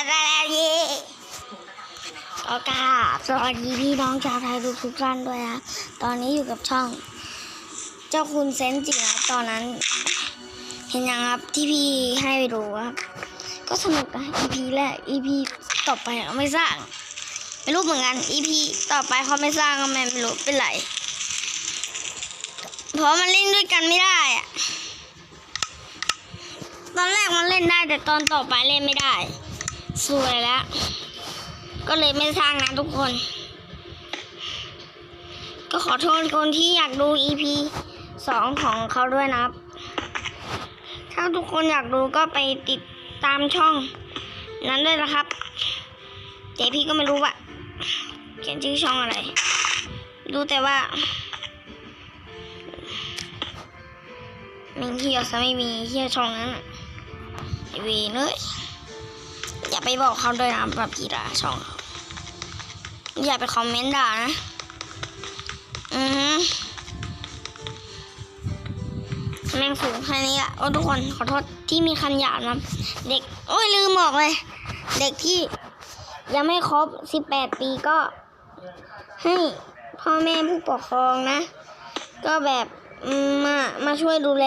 อะไรนี่ก็กราบสวัสดีพี่น้องชาวไทยทุกทุกท่านด้วยนะตอนนี้อยู่กับช่อง เจ้าคุณเซนจินะตอนนั้น เห็นยังครับที่พี่ให้ไปดูครับ ก็สนุกนะ EP แรก EP ต่อไปเขาไม่สร้าง ไม่รู้เหมือนกัน EP ต่อไปเขาไม่สร้างก็ไม่รู้เป็นไรเพราะมันเล่นด้วยกันไม่ได้อะตอนแรกมันเล่นได้แต่ตอนต่อไปเล่นไม่ได้ สวยแล้ว ก็เลยไม่สร้างนะทุกคน ก็ขอโทษคนที่อยากดู EP สองของเขาด้วยนะครับ ถ้าทุกคนอยากดูก็ไปติดตามช่องนั้นด้วยนะครับ เจพี่ก็ไม่รู้ว่าเขียนชื่อช่องอะไร รู้แต่ว่ามีเฮียซะไม่มีเฮียช่องนั้นไอเวีเลยอ ไปบอกเขาด้วยนะแบบพี่ด่าช่องเขาอย่าไปคอมเมนต์ด่านะ อือฮึแม่งสูงแค่นี้อะโอ้ทุกคนขอโทษที่มีคำหยาบนะ เด็ก โอ้ยลืมบอกเลย เด็กที่ยังไม่ครบ18ปีก็ ให้พ่อแม่ผู้ปกครองนะ ก็แบบมามาช่วยดูแล